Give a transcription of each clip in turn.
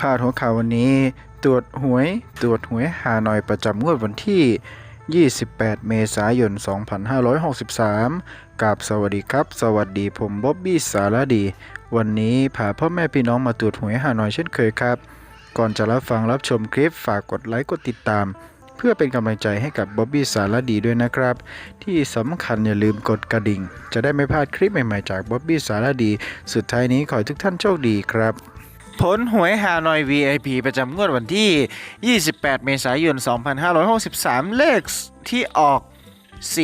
พาดหัวข่าววันนี้ ตรวจหวย ตรวจหวยหาหน่อยประจำงวดวันที่ 28 เมษายน 2563กับสวัสดีครับ สวัสดีผมบ๊อบบี้สารดี วันนี้พาพ่อแม่พี่น้องมาตรวจหวยหาหน่อยเช่นเคยครับ ก่อนจะรับฟังรับชมคลิปฝากกดไลค์กดติดตามเพื่อเป็นกำลังใจให้กับบ๊อบบี้สารดีด้วยนะครับ ที่สำคัญอย่าลืมกดกระดิ่ง จะได้ไม่พลาดคลิปใหม่ๆจากบ๊อบบี้สารดี สุดท้ายนี้ขอให้ทุกท่านโชคดีครับ ผลหวยฮานอย VIP ประจำงวดวันที่ 28 เมษายน 2563 เลขที่ออก 46027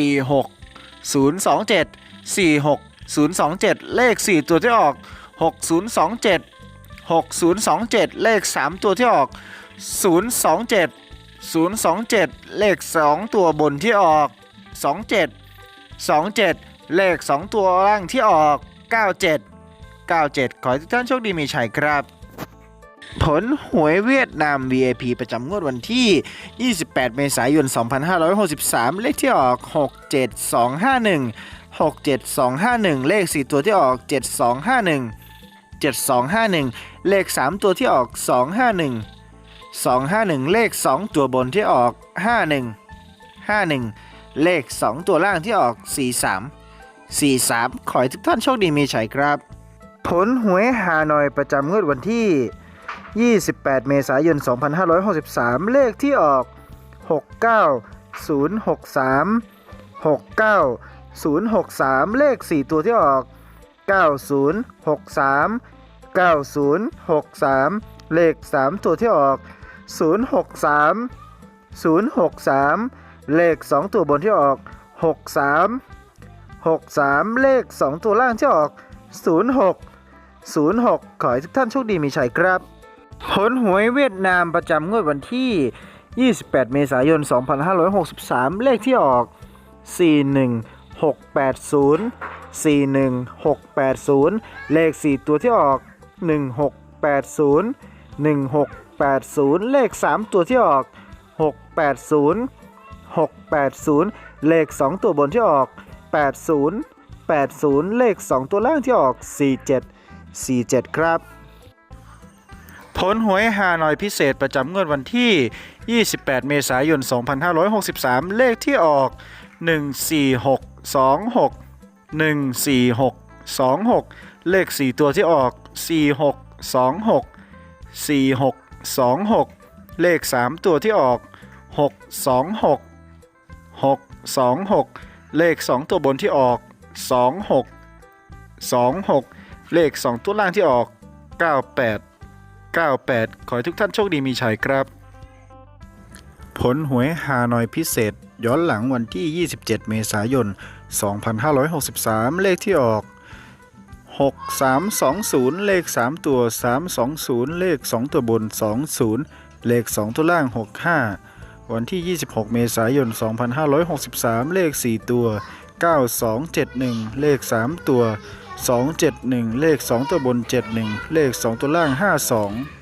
46027 เลข 4 ตัวที่ออก 6027 6027 เลข 3 ตัวที่ออก 027 027 เลข 2 ตัวบนที่ออก 27 27 เลข 2 ตัวล่างที่ออก 97 97 ขอให้ทุกท่านโชคดีมีชัยครับ ผลหวยเวียดนาม VIP ประจำงวดวันที่ 28 เมษายน 2563 เลขที่ออก 67251 67251 เลข 4 ตัวที่ออก 7251 7251 เลข 3 ตัวที่ออก 251 251 เลข 2 ตัวบนที่ออก 51 51 เลข 2 ตัวล่างที่ออก 43 43 ขอให้ทุกท่านโชคดีมีชัยครับ ผลหวยฮานอยประจำงวดวันที่ 28 เมษายน 2563 เลขที่ออก 69063 69063 เลข 4 ตัวที่ออก 9063 9063 เลข 3 ตัวที่ออก 063 063 เลข 2 ตัวบนที่ออก 63 63 เลข 2 ตัวล่างที่ออก 06 06 ขอให้ทุกท่านโชคดีมีชัยครับ ผลหวยเวียดนามประจำงวดวันที่ 28 เมษายน 2563 เลขที่ออก 41680 41680 เลข 4 ตัวที่ออก 1680 1680 เลข 3 ตัวที่ออก 680 680 เลข 2 ตัวบนที่ออก 80 80 เลข 2 ตัวล่างที่ออก 47 47 ครับ ผลหวยฮานอยพิเศษประจำงวดวันที่ 28 เมษายน 2563 เลขที่ออก 14626 14626 เลข 4 ตัวที่ออก 4626 4626 เลข 3 ตัวที่ออก 626 626 เลข 2 ตัวบนที่ออก 26 26 เลข 2 ตัวล่างที่ออก 98 98 ขอให้ทุกท่านโชคดีมีชัยครับ ผลหวยฮานอยพิเศษ ย้อนหลังวันที่ 27 เมษายน 2563 เลขที่ออก 6320 เลข 3 ตัว 320 เลข 2 ตัวบน 20 เลข 2 ตัวล่าง 65 วันที่ 26 เมษายน 2563 เลข 4 ตัว 9271 เลข 3 ตัว 271 เลข 2 ตัวบน 71 เลข 2 ตัวล่าง 52